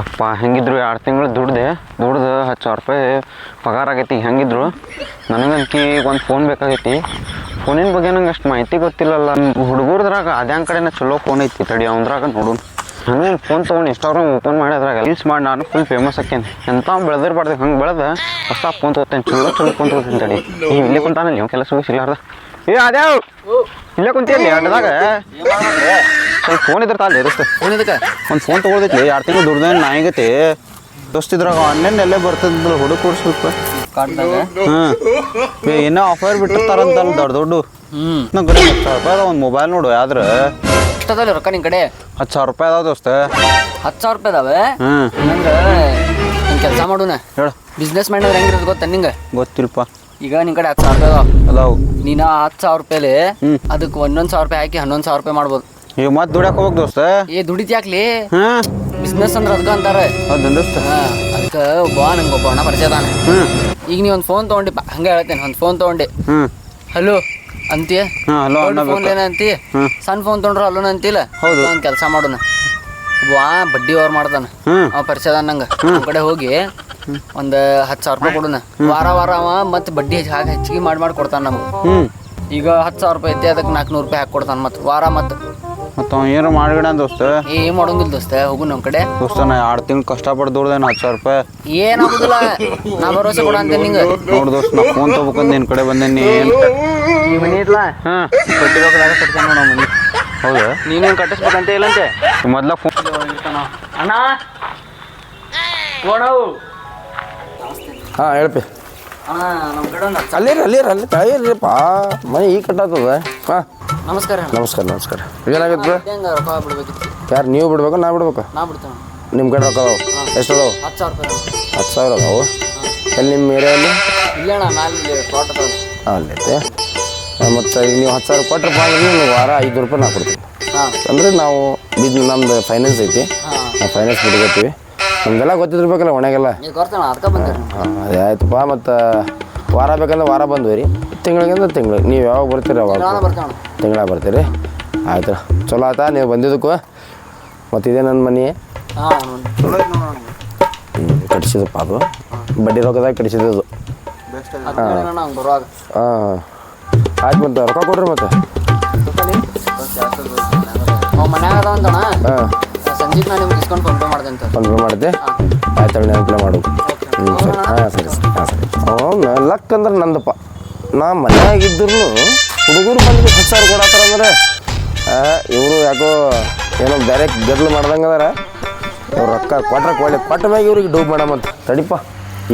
ಅಪ್ಪ, ಹೆಂಗಿದ್ರು ಎರಡು ತಿಂಗಳು ದುಡ್ದೆ, ದುಡ್ದು ಹತ್ತು ಸಾವಿರ ರೂಪಾಯಿ ಪಗಾರ ಆಗೈತಿ ಹೆಂಗಿದ್ರು. ನನಗಂತೂ ಒಂದು ಫೋನ್ ಬೇಕಾಗೈತಿ. ಫೋನಿನ ಬಗ್ಗೆ ನಂಗೆ ಅಷ್ಟು ಮಾಹಿತಿ ಗೊತ್ತಿಲ್ಲಲ್ಲ. ಹುಡುಗರದ್ರಾಗ ಅದ್ಯಾಂಗ ಕಡೆನ ಚಲೋ ಫೋನ್ ಐತಿ ತಡಿ, ಅವನದ್ರಾಗ ನೋಡು ಹಂಗೆ ಫೋನ್ ತೊಗೊಂಡು ಇನ್ಸ್ಟಾಗ್ರಾಮ್ ಓಪನ್ ಮಾಡಿ ಅದ್ರಾಗ ರೀಲ್ಸ್ ಮಾಡಿ, ನಾನು ಫುಲ್ ಫೇಮಸ್ ಆಕೇನೆ ಎಂತ ಬೆಳೆದಿರ್ಬಾರ್ದು, ಹಂಗೆ ಬೆಳೆದ? ಹೊಸ ಫೋನ್ ತೊಗೊತೇನೆ, ಚಲೋ ಚಲೋ ಫೋನ್ ತೊಗೊತೇನೆ ತಡಿ. ಈ ಇಲ್ಲೇ ಕುಂತಾನಲ್ಲಿ ನೀವು ಕೆಲಸ ಸಿಗ್ಲಾರ್ದ. ಏ ಅದ್ಯಾವ ಇಲ್ಲೇ ಕುಂತಿಯಲ್ಲಿ ಅಡ್ಡದಾಗ? ಫೋನ್ ಇದ್ರೆ ತಾಲಿ ದೋಸ್ತ ಫೋನ್ ಇದಕ್ಕೆ? ಒಂದು ಫೋನ್ ತೊಗೊಳ್ದೈತಿ ಎರಡು ತಿಂಗಳು ದುಡ್ದೇನು ನಾಯಿಗತಿ. ದೋಸ್ತಿದ್ರಾಗ ಆನ್ಲೈನ್ ಎಲ್ಲೇ ಬರ್ತದ ಹುಡುಗ ಕೊಡ್ಸ್ಬೇಕು. ಹ್ಮ್. ಏನೋ ಆಫರ್ ಬಿಟ್ಟಿರ್ತಾರಂತಲ್ಲ ದೊಡ್ಡ ದೊಡ್ಡ. ಹ್ಞೂ ನಂಗೆ ಹತ್ತು ಸಾವಿರ ರೂಪಾಯಿ ಒಂದು ಮೊಬೈಲ್ ನೋಡು ಯಾವ್ದ್ರ ಎಷ್ಟದಲ್ಲಿ ರೊಕ್ಕ ನಿನ್ ಕಡೆ? ಹತ್ತು ಸಾವಿರ ರೂಪಾಯಿ ಅದಾವ ದೋಸ್ತ. ಹತ್ತು ಸಾವಿರ ರೂಪಾಯಿ ಅದಾವೆ? ಹ್ಞೂ ನಂಗೆ ಕೆಲಸ ಮಾಡೋಣ ಹೇಳು. ಬಿಸ್ನೆಸ್ ಮಾಡಿದ್ರೆ ಹೆಂಗಿರೋದು ಗೊತ್ತ ನಿಂಗೆ? ಗೊತ್ತಿಲ್ಪ ಈಗ ನಿನ್ ಕಡೆ ಹತ್ತು ಸಾವಿರ ರೂಪಾಯಿ ಅದಾವ. ಅದಾವು. ನೀನು ಹತ್ತು ಸಾವಿರ ರೂಪಾಯಿಲಿ ಅದಕ್ಕೆ ಒಂದೊಂದು ಸಾವಿರ ರೂಪಾಯಿ ಹಾಕಿ ಹನ್ನೊಂದು ಸಾವಿರ ರೂಪಾಯಿ ಮಾಡ್ಬೋದು. ಈಗ ಮತ್ತೆ ದುಡ್ಯಾಕ ಹೋಗ್ಬೇಕು ದೋಸ್ತ. ಏ ದುಡಿತಿ ಯಾಕ್ಲಿ ಹಾಂ? ಬಿಸ್ನೆಸ್ ಅಂದ್ರೆ ಅದಕ್ಕೆ ಅಂತಾರೆ. ಹೌದು ದೋಸ್ತ? ಹಾಂ ಅದಕ್ಕೆ ಒಬ್ಬ ನಂಗೆ ಒಬ್ಬ ಅಣ್ಣ ಪರಿಚಯ ಅದಾನೆ. ಹ್ಞೂ ಈಗ ನೀ ಒಂದ್ ಫೋನ್ ತಗೊಂಡಿ ಹಂಗ ಹೇಳ್ತೇನೆ ಒಂದ್ ಫೋನ್ ತೊಗೊಂಡಿ. ಹ್ಞೂ ಹಲೋ ಅಂತೀಯ? ಹಾಂ ಹಲೋ ಅಣ್ಣ ಫೋನ್ ಏನ ಹ್ಮ್. ಸಣ್ಣ ಫೋನ್ ತೊಗೊಂಡ್ರು ಅಲ್ಲೋನ ಅಂತಿಲ್ಲ ಹೌದು. ಒಂದು ಕೆಲಸ ಮಾಡೋಣ ವಾ ಬಡ್ಡಿ ಅವ್ರು ಮಾಡ್ತಾನ ಹ್ಞೂ ಅವ ಪರಿಚಯ ಅದಾನ ನಂಗೆ. ಕಡೆ ಹೋಗಿ ಒಂದು ಹತ್ತು ಸಾವಿರ ರೂಪಾಯಿ ಕೊಡೋಣ ವಾರ ವಾರ ಅವ ಮತ್ತೆ ಬಡ್ಡಿ ಹಾಕಿ ಹೆಚ್ಚಿಗೆ ಮಾಡಿ ಮಾಡಿ ಕೊಡ್ತಾನೆ ನಮ್ಗೆ. ಈಗ ಹತ್ತು ಸಾವಿರ ರೂಪಾಯಿ ಐತಿ ಅದಕ್ಕೆ ನಾಲ್ಕುನೂರು ರೂಪಾಯಿ ಹಾಕಿ ಕೊಡ್ತಾನೆ ಮತ್ತೆ. ವಾರ ಮತ್ತೆ. ಮತ್ತು ಅವ್ನು ಏನಾರು ಮಾಡಿಬಿಡ ದೋಸ್ತ? ಏನ್ ಮಾಡೋಂಗಿಲ್ಲ ದೋಸ್ತ ಹೋಗು ನಮ್ ಕಡೆ. ದೋಸ್ತ ನಾ ಎರಡು ತಿಂಗಳು ಕಷ್ಟಪಟ್ಟು ದುಡ್ದೇನು ಹತ್ತು ಸಾವಿರ ರೂಪಾಯಿ. ಏನಾಗುದಿಲ್ಲ ನಾ ಭರೋಸೆ ಕೊಡ ಅಂತ ನಿಂಗ. ನೋಡು ದೋಸ್ತ ನಾ ಫೋನ್ ತಗೋಬೇಕಂದ್ ನಿನ್ ಕಡೆ ಬಂದೇನಿ ಏನು ಈ ಮನಿ ಇರ್ಲ? ಹಾಂ. ಕಟ್ಟಿರೋದಾಗ ಕಟ್ಕೊಂಡು ನಮ್ಮ ಮನಿ. ಹೌದಾ? ನೀನೇನು ಕಟ್ಟಿಸ್ಬೇಕಂತ ಇಲ್ಲಂತೆ? ಮೊದ್ಲ ಫೋನ್ ಅಣ್ಣ? ಕೊಡವು ಹಾಂ ಹೇಳ್ಪಿ. ಅಣ್ಣ ನಮ್ಮ ಕಡೆ ಅಲ್ಲಿರಿ ಅಲ್ಲಿರಿ ಅಲ್ಲಿ ತಳಿರಿಪ್ಪ ಮನೆ ಈಗ ಕಟ್ಟಾತದ ಹಾಂ. ನಮಸ್ಕಾರ. ನಮಸ್ಕಾರ ನಮಸ್ಕಾರ. ಏನಾಗತ್ತೆ ಹೆಂಗೆ ರೊಕ್ಕ ಬಿಡ್ಬೇಕಿತ್ತು. ಯಾರು ನೀವು ಬಿಡ್ಬೇಕು ನಾ ಬಿಡ್ಬೇಕು? ನಾ ಬಿಡ್ತೇನೆ. ನಿಮ್ಮ ಕಡೆ ರೊಕ್ಕ ಅದಾವು? ಎಷ್ಟು ಅದಾವು? ಹತ್ತು ಸಾವಿರ ರೂಪಾಯಿ ಹತ್ತು ಸಾವಿರ ಅದಾವು? ಎಲ್ಲಿ ನಿಮ್ಮ ಏರಿಯಲ್ಲಿ? ಇಲ್ಲ ಮ್ಯಾಲೆ ತೋಟ. ಅಲ್ಲೈತೆ ಮತ್ತು ಈಗ ನೀವು ಹತ್ತು ಸಾವಿರ ಕೊಟ್ಟರೆ ಅಂದ್ರೆ ನೀವು ವಾರ ಐದು ರೂಪಾಯಿ ನಾ ಕೊಡ್ತೀನಿ. ಹಾಂ. ಅಂದರೆ ನಾವು ಬಿದ್ದು ನಮ್ದು ಫೈನಾನ್ಸ್ ಐತಿ. ನಾವು ಫೈನಾನ್ಸ್ ಬಿಟ್ಕೋತೀವಿ. ನಮ್ದೆಲ್ಲ ಗೊತ್ತಿರ್ಬೇಕಲ್ಲ ಒಣಗೆಲ್ಲ. ಹಾಂ ಅದೇ ಆಯ್ತಪ್ಪ ಮತ್ತು ವಾರ ಬೇಕಂದ್ರೆ ವಾರ ಬಂದ್ವಿ ರೀ. ತಿಂಗಳಿಗಿಂತ ತಿಂಗಳು. ನೀವು ಯಾವಾಗ ಬರ್ತೀರಿ ಅವಾಗ ತಿಂಗಳ ಬರ್ತೀರಿ. ಆಯ್ತು ಚಲೋ ಆಯ್ತಾ? ನೀವು ಬಂದಿದ್ದಕ್ಕೂ? ಮತ್ತು ಇದೇ ನನ್ನ ಮನೆ ಕಟ್ಸಿದಪ್ಪ ಅದು ಬಡ್ಡಿ ರೊಕ್ಕದಾಗ ಕಟ್ಸಿದ್ದು ಹಾಂ ಹಾಂ. ಆಯ್ತು ಮತ್ತೆ ರೊಕ್ಕ ಕೊಡ್ರಿ ಮತ್ತೆ. ಹಾಂ. ಸಂಜೆಗೆ ನಾನು ನಿಮ್ಗೆ ಡಿಸ್ಕೌಂಟ್ ಫೋನ್ ಪೇ ಮಾಡ್ದೆ ಆಯ್ತು ಅಣ್ಣ ನೆನಪಲೆ ಮಾಡು ಹ್ಞೂ ಸರಿ ಹಾಂ ಸರಿ ಸರಿ ಹಾಂ ಸರಿ ಹ್ಞೂ ಲಕ್ ಅಂದ್ರೆ ನಂದಪ್ಪ. ನಾ ಮನೆಯಾಗಿದ್ದರೂ ಹುಡುಗರು ಬಂದು ಹತ್ತು ಸಾವಿರ ಕೊಡತ್ತಾರ ಅಂದ್ರೆ ಇವರು ಯಾಕೋ ಏನೋ ಬೇರೆ ಗದ್ಲು ಮಾಡ್ದಂಗೆ ಅದಾರ ಇವ್ರು ರೊಕ್ಕ ಕೊಟ್ರೆ ಕೊಡ್ಲಿ ಕೊಟ್ಟ ಮ್ಯಾಗ ಇವ್ರಿಗೆ ಡೂಬ್ ಅಂತ. ತಡಿಪ್ಪ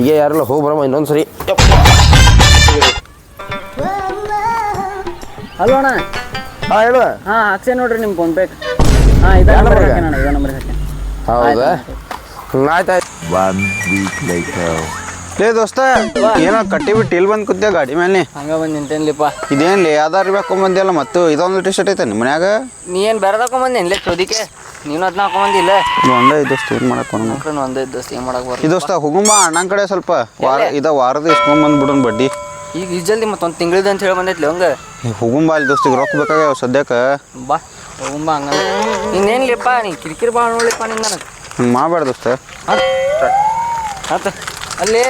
ಈಗ ಯಾರೆಲ್ಲ ಹೋಗಿ ಬರಮ್ಮ ಇನ್ನೊಂದು ಸರಿ ಹಲೋ ಅಣ್ಣ. ಹಾಂ ಹೇಳು. ಹಾಂ ಹಾಕ್ಸೆ ನೋಡ್ರಿ ನಿಮ್ಮ ಫೋನ್ ಪೇ ಹಾಂ ಇದೆ ನಂಬರ್ ಇದೇ ಹಾಕಿ ಹೌದಾ? ಹ್ಞೂ ಆಯ್ತು. ಆಯ್ತು ವೀಕ್ ಲೇಟರ್. ಲೇ ದೋಸ್ತ ಏನೋ ಕಟ್ಟಿ ಬಿಟ್ಟು ಇಲ್ಲಿ ಬಂದು ಕೂತ್ಯ ಗಾಡಿ ಮೇಲೆ ಹಂಗೆ ಬಂದು ನಿಂತೇನ್ಲಿಪ್ಪ. ಇದೇನು ಯಾವ್ದಾರು ಹಾಕೊಂಬಂದಿಲ್ಲ ಮತ್ತು ಇದೊಂದು ಟಿ ಶರ್ಟ್ ಐತೆ ನಿಮ್ಮ ಮನ್ಯಾಗ? ನೀ ಏನು ಬೇರೆ ತಗೊಂಬಂದಿ ಇಲ್ಲೇ ಚೋದಿಕೆ? ನೀನು ಅದನ್ನ ಹಾಕೊಂಬಂದಿಲ್ಲ ಒಂದೇ ಐದು ದೋಸ್ತ ಏನು ಮಾಡಕ್ಕೆ ಒಂದೇ ದೋಸ್ತ ಏನು ಮಾಡಕ್ಕೆ ಈ ಬರ್ಲಿ ದೋಸ್ತ ಹೋಗುಂಬ ಅಣ್ಣನ ಕಡೆ ಸ್ವಲ್ಪ ವಾರ ಇದ ವಾರದ ಇಸ್ಕೊಂಬಂದು ಬಿಡೋಣ ಬಡ್ಡಿ. ಈಗ ಈ ಜಲ್ದಿ ಮತ್ತೊಂದು ತಿಂಗಳದ ಅಂತ ಹೇಳಿ ಬಂದೈತ್ಲಿ ಹಂಗೆ? ಹೋಗುಂಬ ಅಲ್ಲಿ ದೋಸ್ತಿಗೆ ರೊಕ್ಕ ಬೇಕಾಗ್ಯಾವ ಸದ್ಯಕ್ಕೆ? ಬಾ ಹೋಗುಂಬ ಹಂಗ ಇನ್ನೇನ್ಲಿಪ್ಪ ನೀ ಕಿರಿಕಿರಿ ಭಾಳ ನೋಡ್ಲಿಪ್ಪ ನಿಂಗೆ ನನಗೆ ಹಿಂಗೆ ಮಾಡಬೇಡ ದೋಸ್ತ. ಆತ. ಅಲ್ಲಿ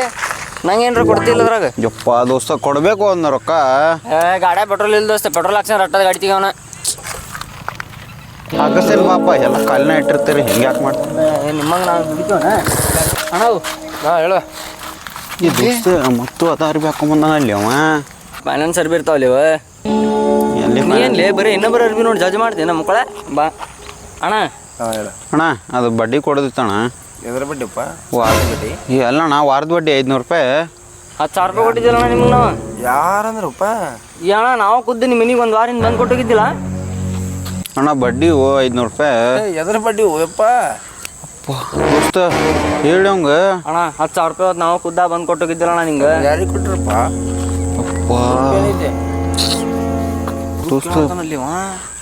ನಂಗೆ ಏನಾರ ಕೊಡ್ತಿಲ್ಲ ಅದ್ರಾಗ? ಯಪ್ಪ ದೋಸ್ತ ಕೊಡಬೇಕು ಒಂದು ರೊಕ್ಕ. ಏ ಗಾಡ್ಯಾಗ ಪೆಟ್ರೋಲ್ ಇಲ್ಲ ದೋಸ್ತ. ಪೆಟ್ರೋಲ್ ಹಾಕ್ಸ ರಟ್ಟದ ಗಾಡಿ ತೆಗಿಯವನ ಹಾಕಸ್ತೇನೆ ಪಾಪ ಎಲ್ಲ ಕಾಲಿನ ಇಟ್ಟಿರ್ತೀರಿ ಹಿಂಗೆ ಯಾಕೆ ಮಾಡ್ತೀರಿ ನಿಮ್ಮಂಗೆ ನಾವು ದುಡಿತೀವನ? ಅಣ್ಣ ಹಾಂ ಹೇಳು ಈ ದೋಸ್ತ ಮತ್ತು ಅದಾರು ಬೇಕೊಂಬಂದ ಅಲ್ಲಿ ಅವ? ಫೈನಾನ್ಸ್ ಅರ್ಬಿ ಇರ್ತಾವಲ್ಲಿ ಇವ. ಎಲ್ಲಿ ನೀ ಏನ್ಲಿ ಬರೀ ಇನ್ನೊಬ್ಬರ ಅರ್ಬಿ ನೋಡಿ ಜಜ್ ಮಾಡ್ತೀನಿ ನಮ್ಮ ಮಕ್ಕಳ? ಬಾ. ಅಣ್ಣ. ಹಾಂ ಹೇಳು. ಅಣ್ಣ ಅದು ಬಡ್ಡಿ ಕೊಡೋದಿತ್ತಣ್ಣ. ಎದ್ರ ಬಡ್ಡಿಪ್ಪ ವಾರ ಬಡ್ಡಿ ಈ ಅಲ್ಲಣ್ಣ ವಾರದ ಬಡ್ಡಿ ಐದುನೂರು ರೂಪಾಯಿ ಹತ್ತು ಸಾವಿರ ರೂಪಾಯಿ ಕೊಟ್ಟಿದ್ದಿಲ್ಲ ಅಣ್ಣ ನಿಮ್ಗೆ ನಾವು ಯಾರಂದ್ರಪ್ಪ ಈ ಅಣ್ಣ ನಾವು ಖುದ್ದು ನಿಮ್ಮ ಮನೆಗೆ ಒಂದು ವಾರಿಂದ ಬಂದು ಕೊಟ್ಟೋಗಿದ್ದಿಲ್ಲ ಅಣ್ಣ ಬಡ್ಡಿ ಓ ಐದುನೂರು ರೂಪಾಯಿ ಎದ್ರ ಬಡ್ಡಿ ಹೋಯಪ್ಪ ದೋಸ್ತ ಹೇಳಿ ಅವಂಗ ಅಣ್ಣ ಹತ್ತು ಸಾವಿರ ರೂಪಾಯಿ ಹೊತ್ತು ನಾವು ಖುದ್ದ ಬಂದು ಕೊಟ್ಟೋಗಿದ್ದಿಲ್ಲ ಅಣ್ಣ ನಿಂಗೆ ಯಾರಿಗೆ ಕೊಟ್ರಪ್ಪ ಅಪ್ಪ ದೋಸ್ತ.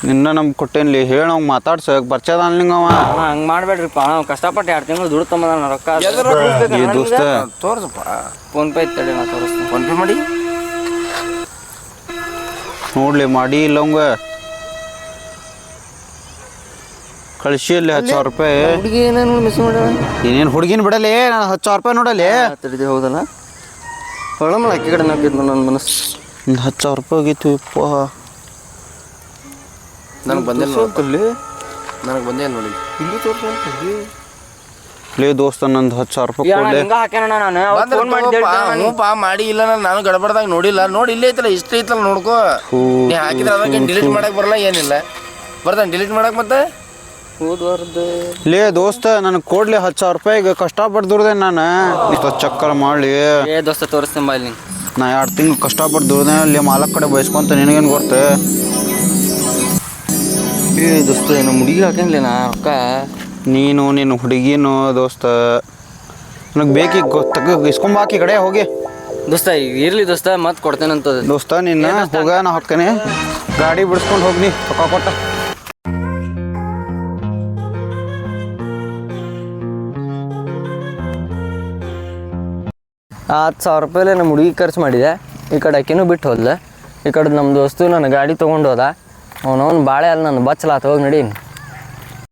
ನಿನ್ನ ನಮ್ಗೆ ಕೊಟ್ಟೇನ್ಲಿ ಹೇಳ ಅವ್ನು ಮಾತಾಡ್ಸ ಬರ್ಚದ ಅನ್ಲಿಂಗ ಅವ? ಹಂಗೆ ಮಾಡಬೇಡ್ರಿಪ್ಪ. ಅಣ್ಣ ಕಷ್ಟಪಟ್ಟು ಎರಡು ತಿಂಗಳು ದುಡ್ಡು ತಂಬದ ರೊಕ್ಕ. ಈ ದೋಸ್ತ. ತೋರ್ಸಪ್ಪ. ಫೋನ್ ಪೇ ತಡೆ ನಾ ತೋರಿಸ್ತೀನಿ. ಫೋನ್ ಪೇ ಮಾಡಿ. ನೋಡ್ಲಿ ಮಾಡಿ ಇಲ್ಲ ಅವಂಗ. ಕಳಿಸಿ ಅಲ್ಲಿ ಹತ್ತು ಸಾವಿರ ರೂಪಾಯಿ. ಹುಡುಗಿ ಏನೇನು ಮಿಸ್ ಮಾಡ್ಯಾಳ? ಏನೇನು ಹುಡುಗಿನ ಬಿಡಲಿ? ನಾನು ಹತ್ತು ಸಾವಿರ ರೂಪಾಯಿ ನೋಡಲಿ. ತಡಿದೆ ಹೌದಲ್ಲ? ಹೊಳಮಳ ಅಕ್ಕಿ ಕಡೆ ನಾಕಿದ್ದು ನನ್ನ ಮನಸ್ಸು. ಒಂದು ಹತ್ತು ಸಾವಿರ ರೂಪಾಯಿ ಹೋಗಿತ್ತು ಯಪ್ಪ. ನನಗೆ ಬಂದಿಲ್ಲ ತೋರ್ಸೋತಲ್ಲಿ ನನಗೆ ಬಂದೇ ನೋಡಿ. ಇಲ್ಲಿ ತೋರ್ಸೋತಲ್ಲಿ ಲೇ. ದೋಸ್ತ ನಂದು ಹತ್ತು ಸಾವಿರ ರೂಪಾಯಿ ಕೊಡ್ಲಿ ಹಿಂಗ ಹಾಕ್ಯಾನ ನಾನು? ಅವತ್ತು ಫೋನ್ ಮಾಡಿ ಹ್ಞೂ ಪಾ ಮಾಡಿ ಇಲ್ಲ ನಾನು ನಾನು ಗಡಬಡ್ದಾಗ ನೋಡಿಲ್ಲ. ನೋಡಿ ಇಲ್ಲೇ ಐತಲ್ಲ ಇಷ್ಟ ಐತಲ್ಲ ನೋಡ್ಕೋ. ನೀ ಹಾಕಿದ್ರೆ ಅದಕ್ಕೆ ಡಿಲೀಟ್ ಮಾಡಕ್ ಬರಲ್ಲ ಏನಿಲ್ಲ. ಬರ್ತಾನೆ ಡಿಲೀಟ್ ಮಾಡಕ್ ಮತ್ತೆ? ಲೇ ದೋಸ್ತ ನನಗೆ ಕೊಡ್ಲಿ ಹತ್ತು ಸಾವಿರ ರೂಪಾಯಿಗೆ ಕಷ್ಟಪಟ್ಟು ದುಡ್ದೆ ನಾನು. ಇಷ್ಟು ಚಕ್ಕರ್ ಮಾಡಲಿ ಏ ದೋಸ್ತ ತೋರಿಸ್ತೀನಿ ಬಾ ಇಲ್ಲಿ. ನಾ ಎರಡು ತಿಂಗಳು ಕಷ್ಟ ದುಡ್ದೆ ಅಲ್ಲಿ ಮಾಲಕ್ ಕಡೆ ಬಯಸ್ಕೊಂತ ನಿನಗೇನು ಗೊತ್ತೆ? ಏ ದೋಸ್ತ ನಮ್ಮ ಹುಡುಗಿ ಹಾಕಂಗಿಲ್ಲ ನಾ ರೊಕ್ಕ? ನೀನು ನಿನ್ನ ಹುಡುಗಿನು ದೋಸ್ತ. ನನಗೆ ಬೇಕಿ ಗೊತ್ತ ಇಸ್ಕೊಂಬಾಕಿ ಕಡೆ ಹೋಗಿ. ದೋಸ್ತ ಇರ್ಲಿ ದೋಸ್ತ ಮತ್ತೆ ಕೊಡ್ತೇನಂತ ದೋಸ್ತ ನಿನ್ನ ಹೋಗ ನಾ ಹಾಕ್ತೇನೆ ಗಾಡಿ ಬಿಡಿಸ್ಕೊಂಡು ಹೋಗ್ನಿ ರೊಕ್ಕ ಕೊಟ್ಟ. ಹತ್ತು ಸಾವಿರ ರೂಪಾಯಿಲೆ ನಮ್ಮ ಹುಡುಗಿ ಖರ್ಚು ಮಾಡಿದೆ. ಈ ಕಡೆ ಅಕ್ಕಿನೂ ಬಿಟ್ಟು ಹೋದ್ಲ. ಈ ಕಡೆ ನಮ್ಮ ದೋಸ್ತು ನನ್ನ ಗಾಡಿ ತೊಗೊಂಡು ಹೋದ. ಅವನವನು ಬಾಳೆ ಅಲ್ಲ ನನ್ನ ಬಚ್ಚಲಾತ ಹೋಗಿ ನಡಿ